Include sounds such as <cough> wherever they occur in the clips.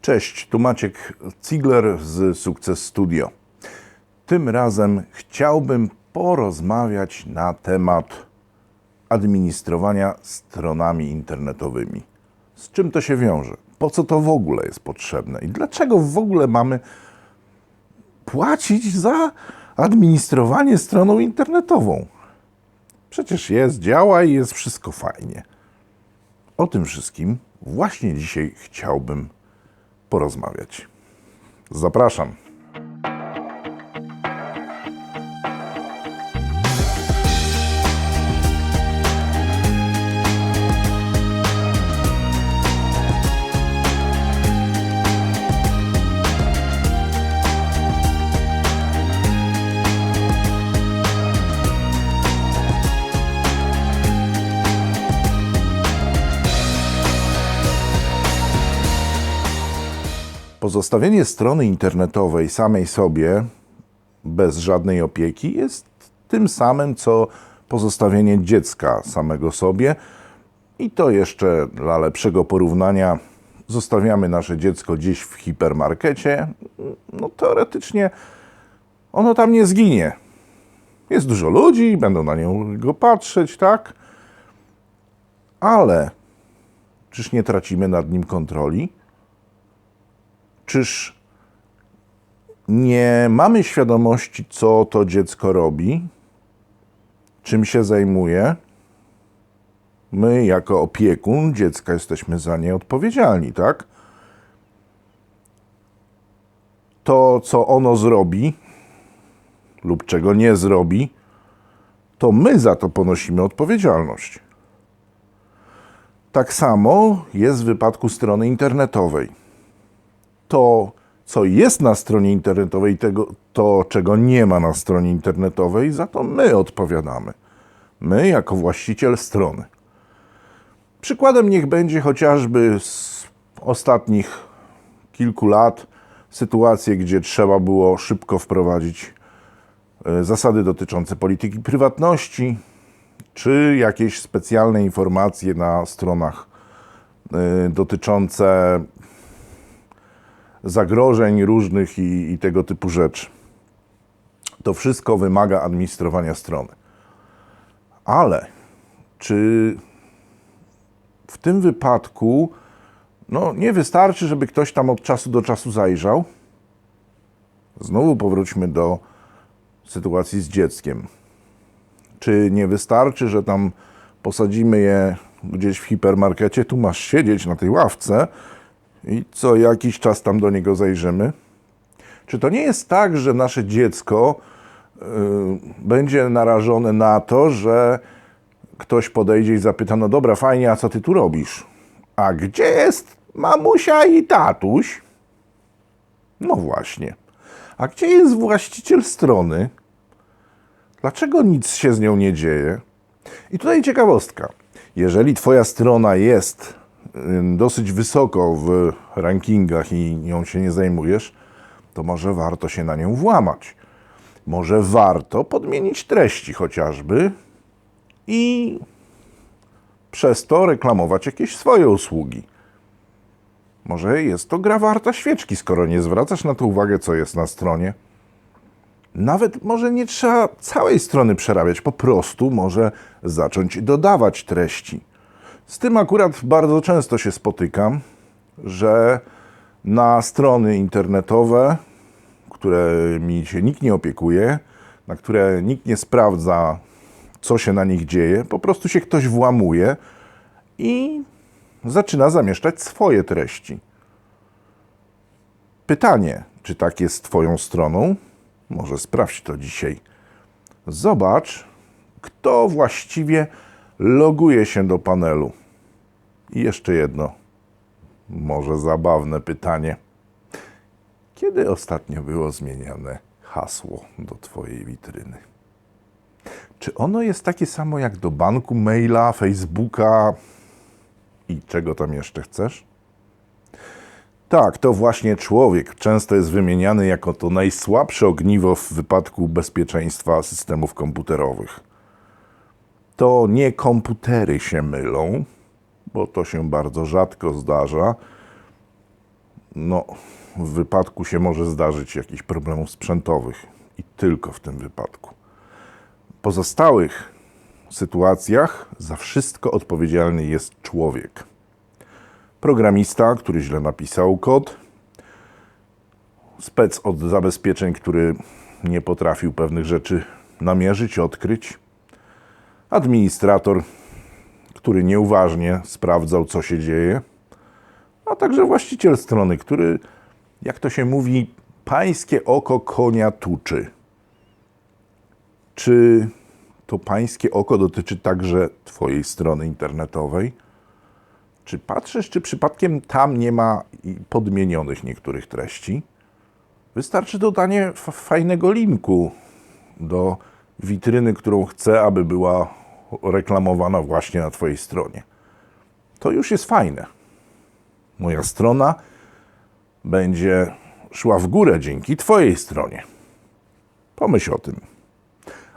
Cześć, tu Maciek Ziegler z Sukces Studio. Tym razem chciałbym porozmawiać na temat administrowania stronami internetowymi. Z czym to się wiąże? Po co to w ogóle jest potrzebne? I dlaczego w ogóle mamy płacić za administrowanie stroną internetową? Przecież jest, działa i jest wszystko fajnie. O tym wszystkim właśnie dzisiaj chciałbym porozmawiać. Zapraszam. Pozostawienie strony internetowej samej sobie, bez żadnej opieki, jest tym samym, co pozostawienie dziecka samego sobie. I to jeszcze dla lepszego porównania, zostawiamy nasze dziecko gdzieś w hipermarkecie. No teoretycznie ono tam nie zginie. Jest dużo ludzi, będą na niego patrzeć, tak? Ale czyż nie tracimy nad nim kontroli? Czyż nie mamy świadomości, co to dziecko robi, czym się zajmuje? My, jako opiekun dziecka, jesteśmy za nie odpowiedzialni, tak? To, co ono zrobi lub czego nie zrobi, to my za to ponosimy odpowiedzialność. Tak samo jest w wypadku strony internetowej to, co jest na stronie internetowej, tego, to, czego nie ma na stronie internetowej, za to my odpowiadamy. My, jako właściciel strony. Przykładem niech będzie chociażby z ostatnich kilku lat sytuacje, gdzie trzeba było szybko wprowadzić e, zasady dotyczące polityki prywatności, czy jakieś specjalne informacje na stronach e, dotyczące zagrożeń różnych i, i tego typu rzeczy. To wszystko wymaga administrowania strony. Ale czy w tym wypadku no, nie wystarczy, żeby ktoś tam od czasu do czasu zajrzał? Znowu powróćmy do sytuacji z dzieckiem. Czy nie wystarczy, że tam posadzimy je gdzieś w hipermarkecie, tu masz siedzieć na tej ławce i co jakiś czas tam do niego zajrzymy? Czy to nie jest tak, że nasze dziecko y, będzie narażone na to, że ktoś podejdzie i zapyta: No dobra, fajnie, a co ty tu robisz? A gdzie jest mamusia i tatuś? No właśnie. A gdzie jest właściciel strony? Dlaczego nic się z nią nie dzieje? I tutaj ciekawostka. Jeżeli Twoja strona jest dosyć wysoko w rankingach i nią się nie zajmujesz, to może warto się na nią włamać. Może warto podmienić treści chociażby i przez to reklamować jakieś swoje usługi. Może jest to gra warta świeczki, skoro nie zwracasz na to uwagę, co jest na stronie. Nawet może nie trzeba całej strony przerabiać, po prostu może zacząć dodawać treści. Z tym akurat bardzo często się spotykam, że na strony internetowe, którymi się nikt nie opiekuje, na które nikt nie sprawdza, co się na nich dzieje, po prostu się ktoś włamuje i zaczyna zamieszczać swoje treści. Pytanie, czy tak jest z Twoją stroną? Może sprawdź to dzisiaj. Zobacz, kto właściwie loguje się do panelu. I jeszcze jedno, może zabawne pytanie. Kiedy ostatnio było zmieniane hasło do Twojej witryny? Czy ono jest takie samo jak do banku, maila, Facebooka i czego tam jeszcze chcesz? Tak, to właśnie człowiek często jest wymieniany jako to najsłabsze ogniwo w wypadku bezpieczeństwa systemów komputerowych. To nie komputery się mylą, bo to się bardzo rzadko zdarza. no, w wypadku się może zdarzyć jakichś problemów sprzętowych i tylko w tym wypadku. W pozostałych sytuacjach za wszystko odpowiedzialny jest człowiek. Programista, który źle napisał kod, spec od zabezpieczeń, który nie potrafił pewnych rzeczy namierzyć, odkryć, administrator, który nieuważnie sprawdzał, co się dzieje, a także właściciel strony, który, jak to się mówi, pańskie oko konia tuczy. Czy to pańskie oko dotyczy także Twojej strony internetowej? Czy patrzysz, czy przypadkiem tam nie ma podmienionych niektórych treści? Wystarczy dodanie fajnego linku do witryny, którą chcę, aby była reklamowana właśnie na Twojej stronie. To już jest fajne. Moja strona będzie szła w górę dzięki Twojej stronie. Pomyśl o tym.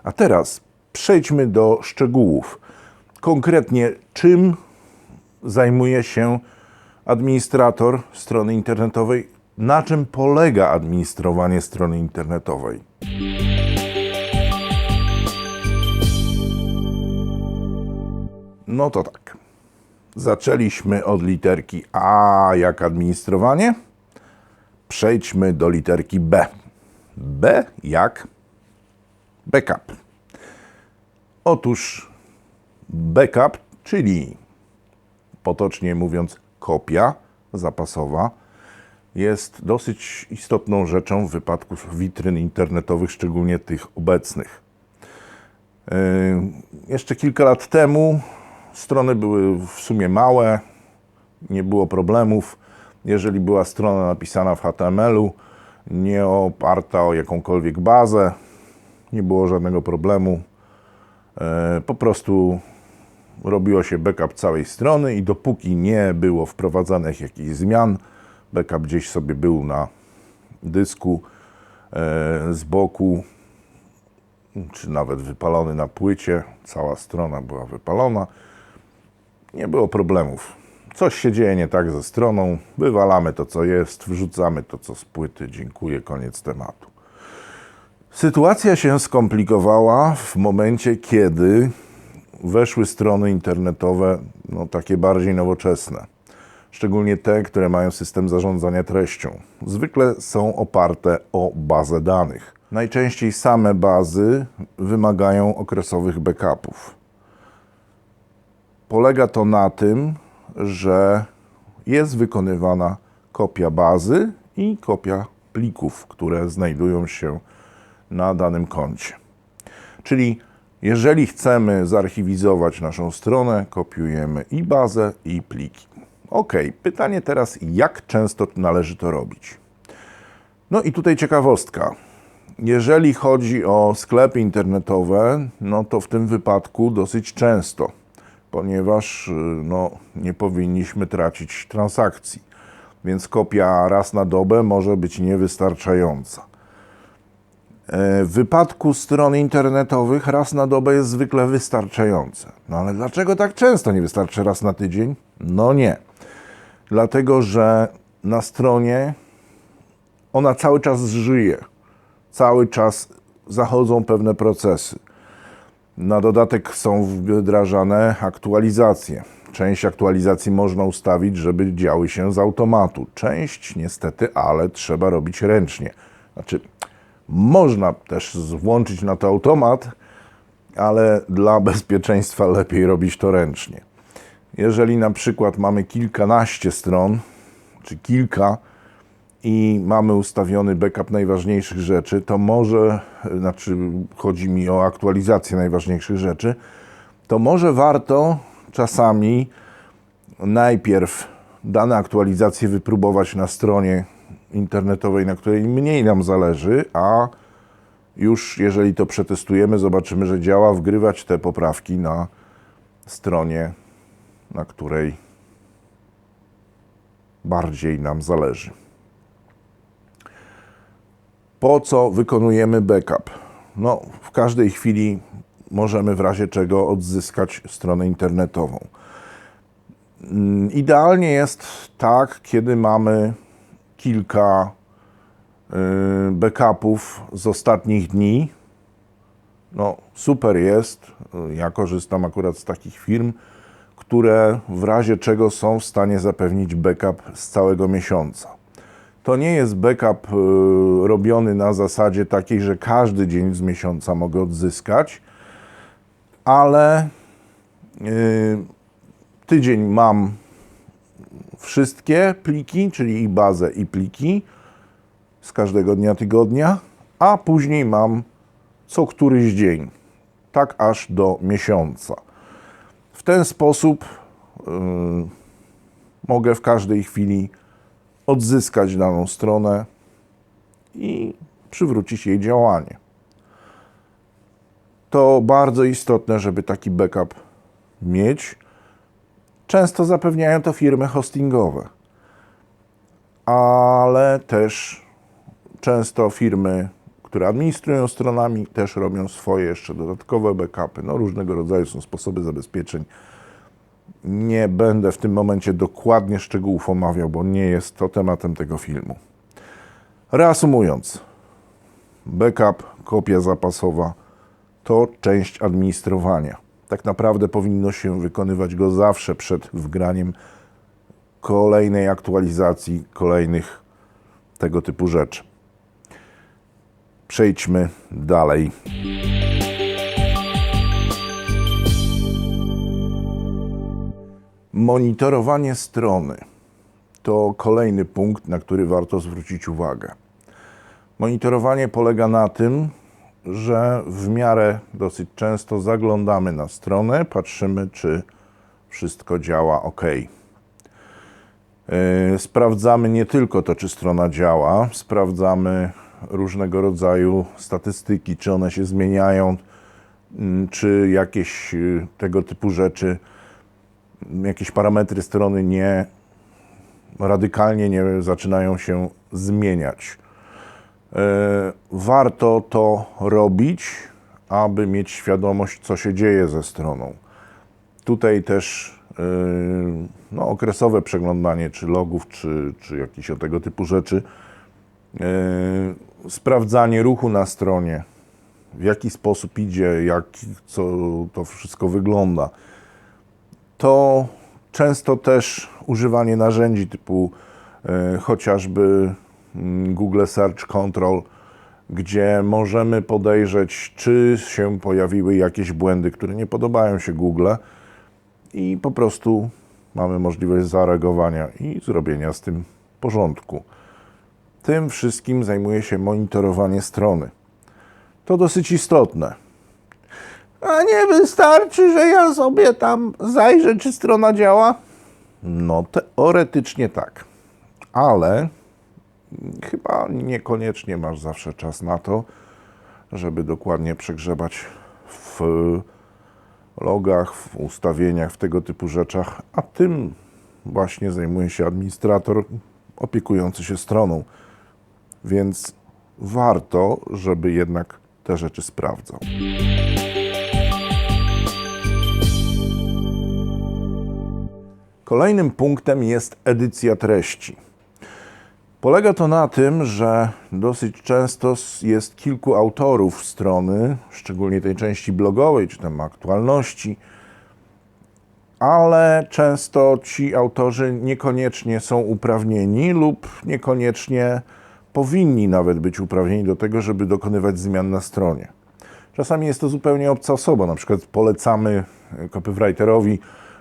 A teraz przejdźmy do szczegółów. Konkretnie, czym zajmuje się administrator strony internetowej? Na czym polega administrowanie strony internetowej? No to tak. Zaczęliśmy od literki A jak administrowanie. Przejdźmy do literki B. B jak backup. Otóż backup, czyli potocznie mówiąc kopia zapasowa, jest dosyć istotną rzeczą w wypadku witryn internetowych, szczególnie tych obecnych. Yy, Jeszcze kilka lat temu strony były w sumie małe, nie było problemów. Jeżeli była strona napisana w HTML-u, nie oparta o jakąkolwiek bazę, nie było żadnego problemu. E, Po prostu robiło się backup całej strony i dopóki nie było wprowadzanych jakichś zmian, backup gdzieś sobie był na dysku e, z boku, czy nawet wypalony na płycie, cała strona była wypalona, nie było problemów. Coś się dzieje nie tak ze stroną, wywalamy to, co jest, wrzucamy to, co z płyty, dziękuję, koniec tematu. Sytuacja się skomplikowała w momencie, kiedy weszły strony internetowe, no takie bardziej nowoczesne. Szczególnie te, które mają system zarządzania treścią. Zwykle są oparte o bazę danych. Najczęściej same bazy wymagają okresowych backupów. Polega to na tym, że jest wykonywana kopia bazy i kopia plików, które znajdują się na danym koncie. Czyli jeżeli chcemy zarchiwizować naszą stronę, kopiujemy i bazę, i pliki. Ok, pytanie teraz, jak często należy to robić? No i tutaj ciekawostka. Jeżeli chodzi o sklepy internetowe, no to w tym wypadku dosyć często, ponieważ y, no, nie powinniśmy tracić transakcji, więc kopia raz na dobę może być niewystarczająca. E, W wypadku stron internetowych raz na dobę jest zwykle wystarczające. No ale dlaczego tak często nie wystarczy raz na tydzień? No nie. Dlatego, że na stronie ona cały czas żyje. Cały czas zachodzą pewne procesy. Na dodatek są wdrażane aktualizacje. Część aktualizacji można ustawić, żeby działy się z automatu. Część niestety, ale trzeba robić ręcznie. Znaczy, można też włączyć na to automat, ale dla <laughs> bezpieczeństwa lepiej robić to ręcznie. Jeżeli na przykład mamy kilkanaście stron, czy kilka i mamy ustawiony backup najważniejszych rzeczy, to może, znaczy chodzi mi o aktualizację najważniejszych rzeczy, to może warto czasami najpierw dane aktualizacje wypróbować na stronie internetowej, na której mniej nam zależy, a już jeżeli to przetestujemy, zobaczymy, że działa, wgrywać te poprawki na stronie, na której bardziej nam zależy. Po co wykonujemy backup? No, w każdej chwili możemy w razie czego odzyskać stronę internetową. Mm, Idealnie jest tak, kiedy mamy kilka y, backupów z ostatnich dni. No, super jest. Ja korzystam akurat z takich firm, które w razie czego są w stanie zapewnić backup z całego miesiąca. To nie jest backup y, robiony na zasadzie takiej, że każdy dzień z miesiąca mogę odzyskać, ale y, tydzień mam wszystkie pliki, czyli i bazę, i pliki z każdego dnia tygodnia, a później mam co któryś dzień, tak aż do miesiąca. W ten sposób y, mogę w każdej chwili odzyskać daną stronę i przywrócić jej działanie. To bardzo istotne, żeby taki backup mieć. Często zapewniają to firmy hostingowe, ale też często firmy, które administrują stronami, też robią swoje jeszcze dodatkowe backupy. No, różnego rodzaju są sposoby zabezpieczeń. Nie będę w tym momencie dokładnie szczegółów omawiał, bo nie jest to tematem tego filmu. Reasumując, backup, kopia zapasowa to część administrowania. Tak naprawdę powinno się wykonywać go zawsze przed wgraniem kolejnej aktualizacji, kolejnych tego typu rzeczy. Przejdźmy dalej. Monitorowanie strony to kolejny punkt, na który warto zwrócić uwagę. Monitorowanie polega na tym, że w miarę dosyć często zaglądamy na stronę, patrzymy, czy wszystko działa ok. Yy, Sprawdzamy nie tylko to, czy strona działa, sprawdzamy różnego rodzaju statystyki, czy one się zmieniają, mm, czy jakieś yy, tego typu rzeczy, jakieś parametry strony nie radykalnie nie zaczynają się zmieniać. E, Warto to robić, aby mieć świadomość, co się dzieje ze stroną. Tutaj też e, no, okresowe przeglądanie, czy logów, czy, czy jakieś o tego typu rzeczy, e, sprawdzanie ruchu na stronie, w jaki sposób idzie, jak co to wszystko wygląda. To często też używanie narzędzi typu e, chociażby mm, Google Search Control, gdzie możemy podejrzeć, czy się pojawiły jakieś błędy, które nie podobają się Google i po prostu mamy możliwość zareagowania i zrobienia z tym porządku. Tym wszystkim zajmuje się monitorowanie strony. To dosyć istotne. A nie wystarczy, że ja sobie tam zajrzę, czy strona działa? No, teoretycznie tak. Ale chyba niekoniecznie masz zawsze czas na to, żeby dokładnie przegrzebać w logach, w ustawieniach, w tego typu rzeczach, a tym właśnie zajmuje się administrator opiekujący się stroną. Więc warto, żeby jednak te rzeczy sprawdzał. Kolejnym punktem jest edycja treści. Polega to na tym, że dosyć często jest kilku autorów strony, szczególnie tej części blogowej czy tam aktualności, ale często ci autorzy niekoniecznie są uprawnieni lub niekoniecznie powinni nawet być uprawnieni do tego, żeby dokonywać zmian na stronie. Czasami jest to zupełnie obca osoba, na przykład polecamy copywriterowi, e,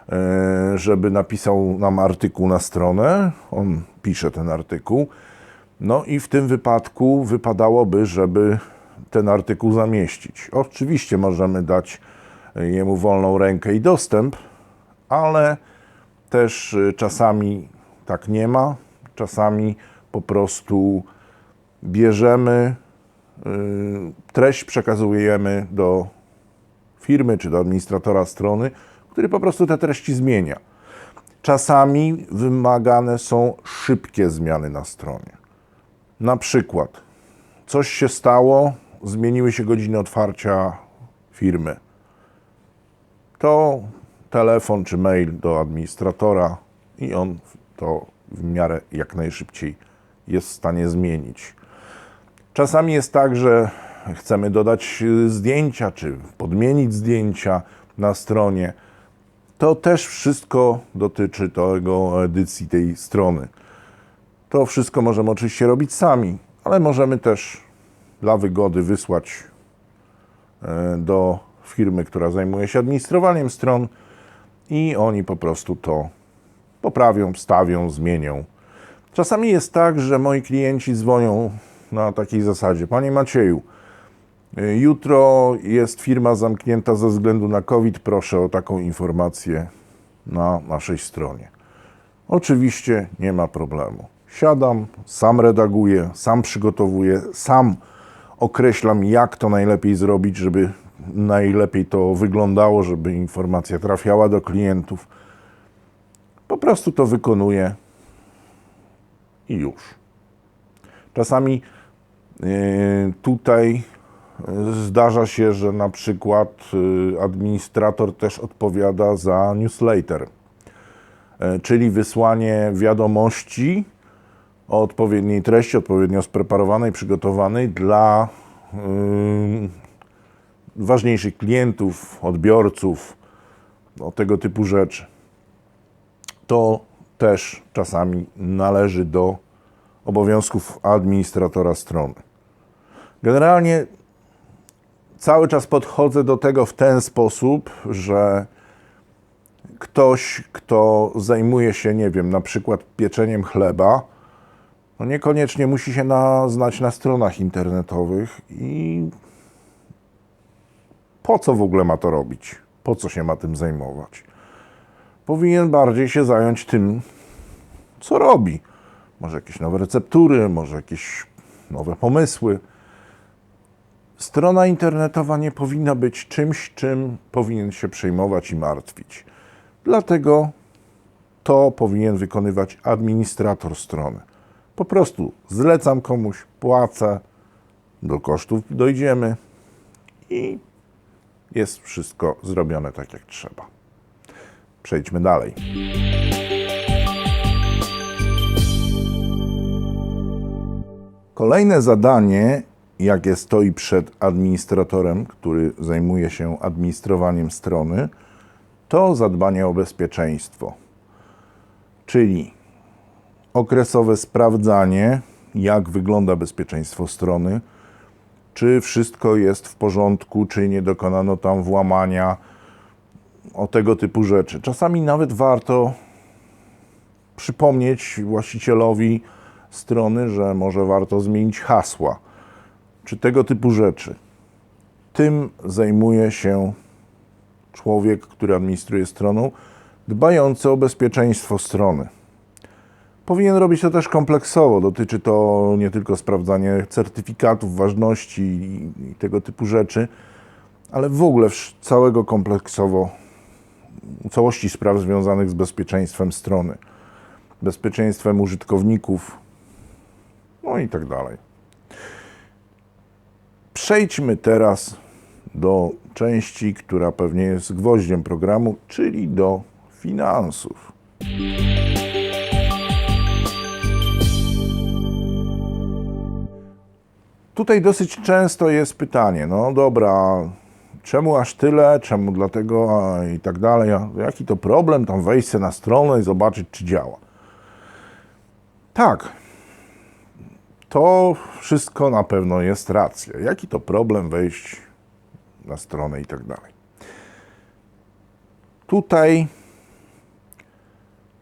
żeby napisał nam artykuł na stronę, on pisze ten artykuł, no i w tym wypadku wypadałoby, żeby ten artykuł zamieścić. Oczywiście możemy dać jemu wolną rękę i dostęp, ale też y, czasami tak nie ma. Czasami po prostu bierzemy treść, przekazujemy do firmy czy do administratora strony, który po prostu te treści zmienia. Czasami wymagane są szybkie zmiany na stronie. Na przykład coś się stało, zmieniły się godziny otwarcia firmy. To telefon czy mail do administratora i on to w miarę jak najszybciej jest w stanie zmienić. Czasami jest tak, że chcemy dodać zdjęcia, czy podmienić zdjęcia na stronie. To też wszystko dotyczy tego edycji tej strony. To wszystko możemy oczywiście robić sami, ale możemy też dla wygody wysłać e, do firmy, która zajmuje się administrowaniem stron i oni po prostu to poprawią, wstawią, zmienią. Czasami jest tak, że moi klienci dzwonią na takiej zasadzie: Panie Macieju, jutro jest firma zamknięta ze względu na COVID. Proszę o taką informację na naszej stronie. Oczywiście nie ma problemu. Siadam, sam redaguję, sam przygotowuję, sam określam, jak to najlepiej zrobić, żeby najlepiej to wyglądało, żeby informacja trafiała do klientów. Po prostu to wykonuję i już. Czasami yy, tutaj zdarza się, że na przykład yy, administrator też odpowiada za newsletter, yy, czyli wysłanie wiadomości o odpowiedniej treści, odpowiednio spreparowanej, przygotowanej dla ważniejszych klientów, odbiorców, no, tego typu rzeczy. To też czasami należy do obowiązków administratora strony. Generalnie cały czas podchodzę do tego w ten sposób, że ktoś, kto zajmuje się, nie wiem, na przykład pieczeniem chleba, no niekoniecznie musi się na, znać na stronach internetowych i po co w ogóle ma to robić? Po co się ma tym zajmować? Powinien bardziej się zająć tym, co robi. Może jakieś nowe receptury, może jakieś nowe pomysły. Strona internetowa nie powinna być czymś, czym powinien się przejmować i martwić. Dlatego to powinien wykonywać administrator strony. Po prostu zlecam komuś, płacę, do kosztów dojdziemy i jest wszystko zrobione tak jak trzeba. Przejdźmy dalej. Kolejne zadanie, jakie stoi przed administratorem, który zajmuje się administrowaniem strony, to zadbanie o bezpieczeństwo. Czyli okresowe sprawdzanie, jak wygląda bezpieczeństwo strony, czy wszystko jest w porządku, czy nie dokonano tam włamania, o tego typu rzeczy. Czasami nawet warto przypomnieć właścicielowi strony, że może warto zmienić hasła, czy tego typu rzeczy. Tym zajmuje się człowiek, który administruje stroną, dbający o bezpieczeństwo strony. Powinien robić to też kompleksowo. Dotyczy to nie tylko sprawdzania certyfikatów ważności i tego typu rzeczy, ale w ogóle całego kompleksowo, całości spraw związanych z bezpieczeństwem strony, bezpieczeństwem użytkowników, no i tak dalej. Przejdźmy teraz do części, która pewnie jest gwoździem programu, czyli do finansów. Tutaj dosyć często jest pytanie, no dobra, czemu aż tyle, czemu dlatego i tak dalej, jaki to problem tam wejść na stronę i zobaczyć, czy działa. Tak, to wszystko na pewno jest racja. Jaki to problem wejść na stronę i tak dalej. Tutaj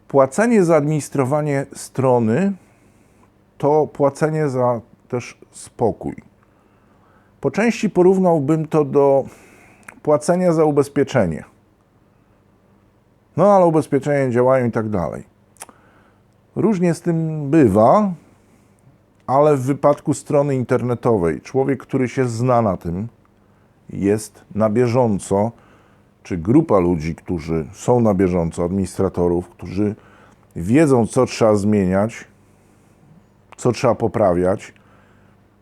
płacenie za administrowanie strony to płacenie za też spokój. Po części porównałbym to do płacenia za ubezpieczenie. No ale ubezpieczenia działają i tak dalej. Różnie z tym bywa, ale w wypadku strony internetowej człowiek, który się zna na tym, jest na bieżąco, czy grupa ludzi, którzy są na bieżąco, administratorów, którzy wiedzą, co trzeba zmieniać, co trzeba poprawiać,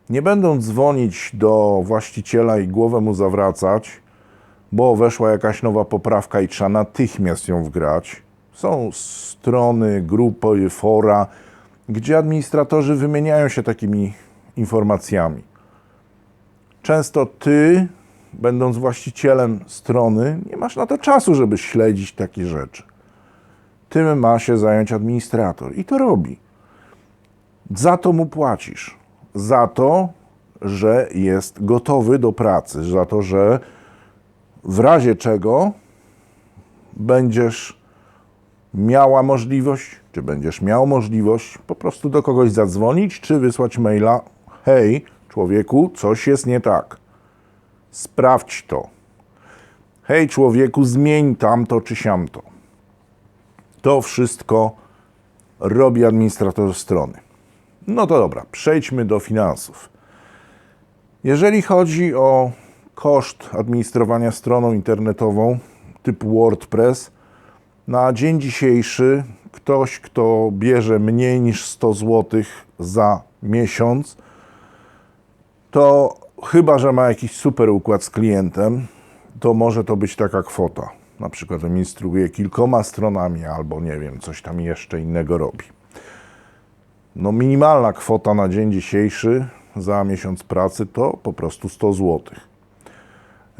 nie będą dzwonić do właściciela i głowę mu zawracać, bo weszła jakaś nowa poprawka i trzeba natychmiast ją wgrać. Są strony, grupy, fora, gdzie administratorzy wymieniają się takimi informacjami. Często ty, będąc właścicielem strony, nie masz na to czasu, żeby śledzić takie rzeczy. Tym ma się zająć administrator i to robi. Za to mu płacisz. Za to, że jest gotowy do pracy, za to, że w razie czego będziesz miała możliwość, czy będziesz miał możliwość po prostu do kogoś zadzwonić, czy wysłać maila: Hej, człowieku, coś jest nie tak. Sprawdź to. Hej, człowieku, zmień tamto czy siamto. To wszystko robi administrator strony. No to dobra, przejdźmy do finansów. Jeżeli chodzi o koszt administrowania stroną internetową typu WordPress, na dzień dzisiejszy ktoś, kto bierze mniej niż 100 zł za miesiąc, to chyba, że ma jakiś super układ z klientem, to może to być taka kwota. Na przykład administruje kilkoma stronami albo nie wiem, coś tam jeszcze innego robi. No minimalna kwota na dzień dzisiejszy za miesiąc pracy to po prostu 100 zł.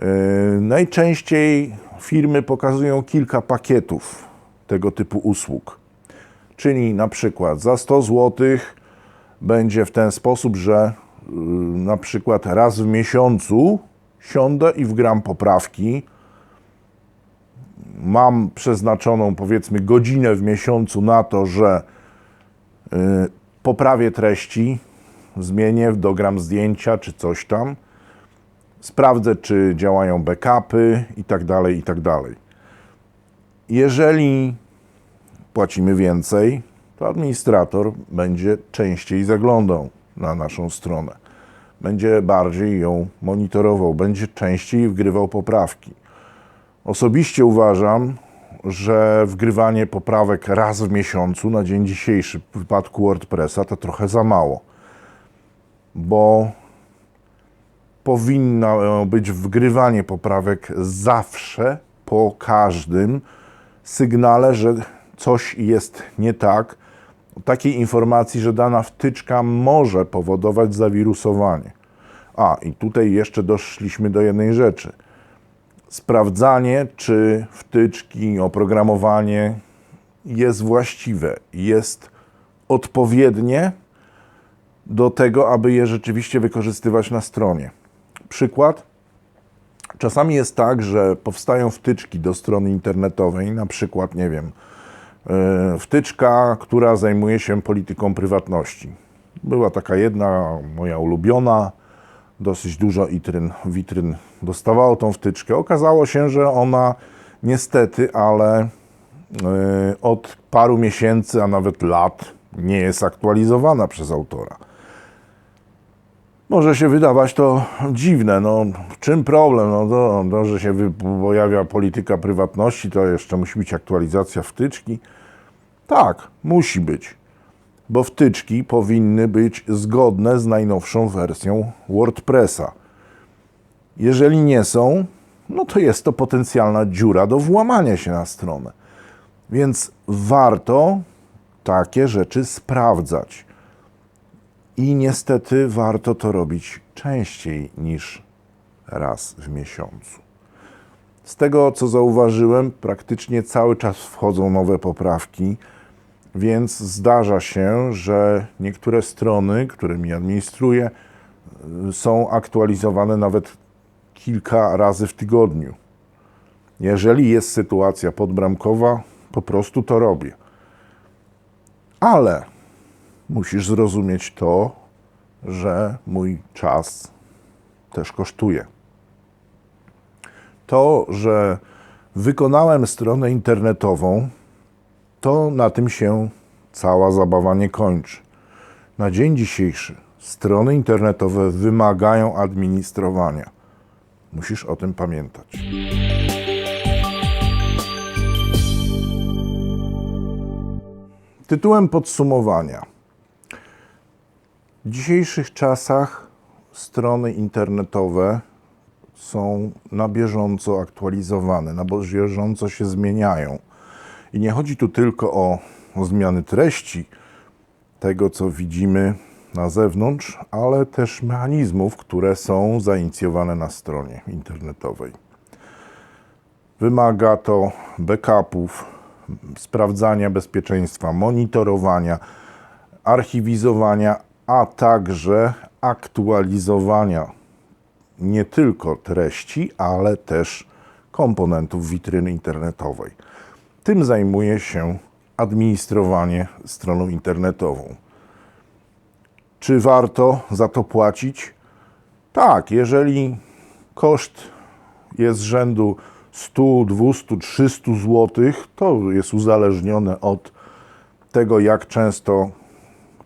Yy, najczęściej firmy pokazują kilka pakietów tego typu usług. Czyli na przykład za 100 zł będzie w ten sposób, że yy, na przykład raz w miesiącu siądę i wgram poprawki. Mam przeznaczoną powiedzmy godzinę w miesiącu na to, że yy, poprawię treści, zmienię, dogram zdjęcia czy coś tam. Sprawdzę, czy działają backupy i tak dalej, i tak dalej. Jeżeli płacimy więcej, to administrator będzie częściej zaglądał na naszą stronę. Będzie bardziej ją monitorował, będzie częściej wgrywał poprawki. Osobiście uważam, że wgrywanie poprawek raz w miesiącu na dzień dzisiejszy w wypadku WordPressa to trochę za mało, bo powinno być wgrywanie poprawek zawsze po każdym sygnale, że coś jest nie tak, takiej informacji, że dana wtyczka może powodować zawirusowanie. A, i tutaj jeszcze doszliśmy do jednej rzeczy. Sprawdzanie, czy wtyczki, oprogramowanie jest właściwe, jest odpowiednie do tego, aby je rzeczywiście wykorzystywać na stronie. Przykład. Czasami jest tak, że powstają wtyczki do strony internetowej, na przykład, nie wiem, yy, wtyczka, która zajmuje się polityką prywatności. Była taka jedna, moja ulubiona, dosyć dużo witryn, witryn dostawało tą wtyczkę. Okazało się, że ona niestety, ale yy, od paru miesięcy, a nawet lat nie jest aktualizowana przez autora. Może się wydawać to dziwne. No, czym problem? No, to, to, że się pojawia polityka prywatności, to jeszcze musi być aktualizacja wtyczki. Tak, musi być, bo wtyczki powinny być zgodne z najnowszą wersją WordPressa. Jeżeli nie są, no to jest to potencjalna dziura do włamania się na stronę. Więc warto takie rzeczy sprawdzać. I niestety warto to robić częściej niż raz w miesiącu. Z tego co zauważyłem, praktycznie cały czas wchodzą nowe poprawki, więc zdarza się, że niektóre strony, którymi administruję, są aktualizowane nawet kilka razy w tygodniu. Jeżeli jest sytuacja podbramkowa, po prostu to robię. Ale musisz zrozumieć to, że mój czas też kosztuje. To, że wykonałem stronę internetową, to na tym się cała zabawa nie kończy. Na dzień dzisiejszy strony internetowe wymagają administrowania. Musisz o tym pamiętać. Tytułem podsumowania. W dzisiejszych czasach strony internetowe są na bieżąco aktualizowane, na bieżąco się zmieniają. I nie chodzi tu tylko o, o zmiany treści, tego, co widzimy na zewnątrz, ale też mechanizmów, które są zainicjowane na stronie internetowej. Wymaga to backupów, sprawdzania bezpieczeństwa, monitorowania, archiwizowania, a także aktualizowania nie tylko treści, ale też komponentów witryny internetowej. Tym zajmuje się administrowanie stroną internetową. Czy warto za to płacić? Tak, jeżeli koszt jest rzędu 100, 200, 300 zł, to jest uzależnione od tego, jak często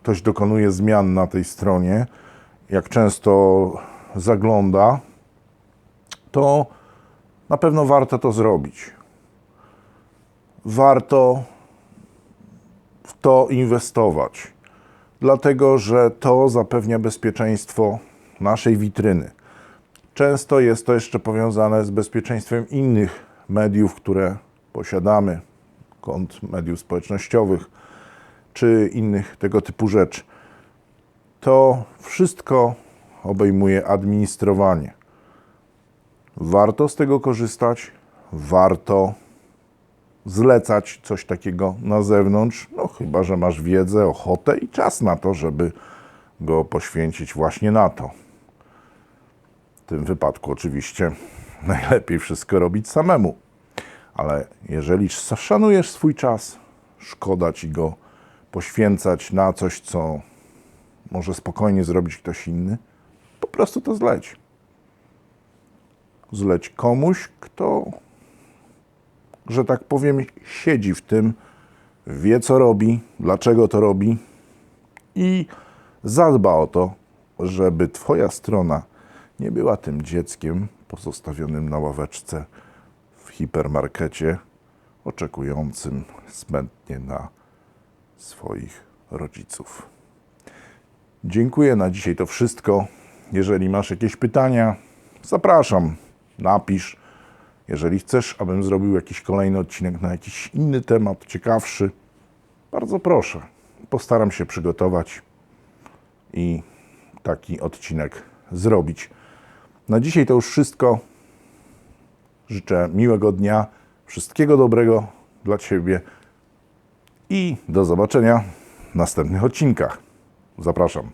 ktoś dokonuje zmian na tej stronie, jak często zagląda, to na pewno warto to zrobić. Warto w to inwestować, dlatego że to zapewnia bezpieczeństwo naszej witryny. Często jest to jeszcze powiązane z bezpieczeństwem innych mediów, które posiadamy, kont mediów społecznościowych czy innych tego typu rzeczy. To wszystko obejmuje administrowanie. Warto z tego korzystać, warto zlecać coś takiego na zewnątrz, no chyba, że masz wiedzę, ochotę i czas na to, żeby go poświęcić właśnie na to. W tym wypadku oczywiście <laughs> najlepiej wszystko robić samemu. Ale jeżeli szanujesz swój czas, szkoda ci go poświęcać na coś, co może spokojnie zrobić ktoś inny, po prostu to zleć. Zleć komuś, kto, że tak powiem, siedzi w tym, wie co robi, dlaczego to robi i zadba o to, żeby Twoja strona nie była tym dzieckiem pozostawionym na ławeczce w hipermarkecie, oczekującym smętnie na swoich rodziców. Dziękuję na dzisiaj to wszystko. Jeżeli masz jakieś pytania, zapraszam, napisz. Jeżeli chcesz, abym zrobił jakiś kolejny odcinek na jakiś inny temat, ciekawszy, bardzo proszę. Postaram się przygotować i taki odcinek zrobić. Na dzisiaj to już wszystko. Życzę miłego dnia, wszystkiego dobrego dla Ciebie i do zobaczenia w następnych odcinkach. Zapraszam.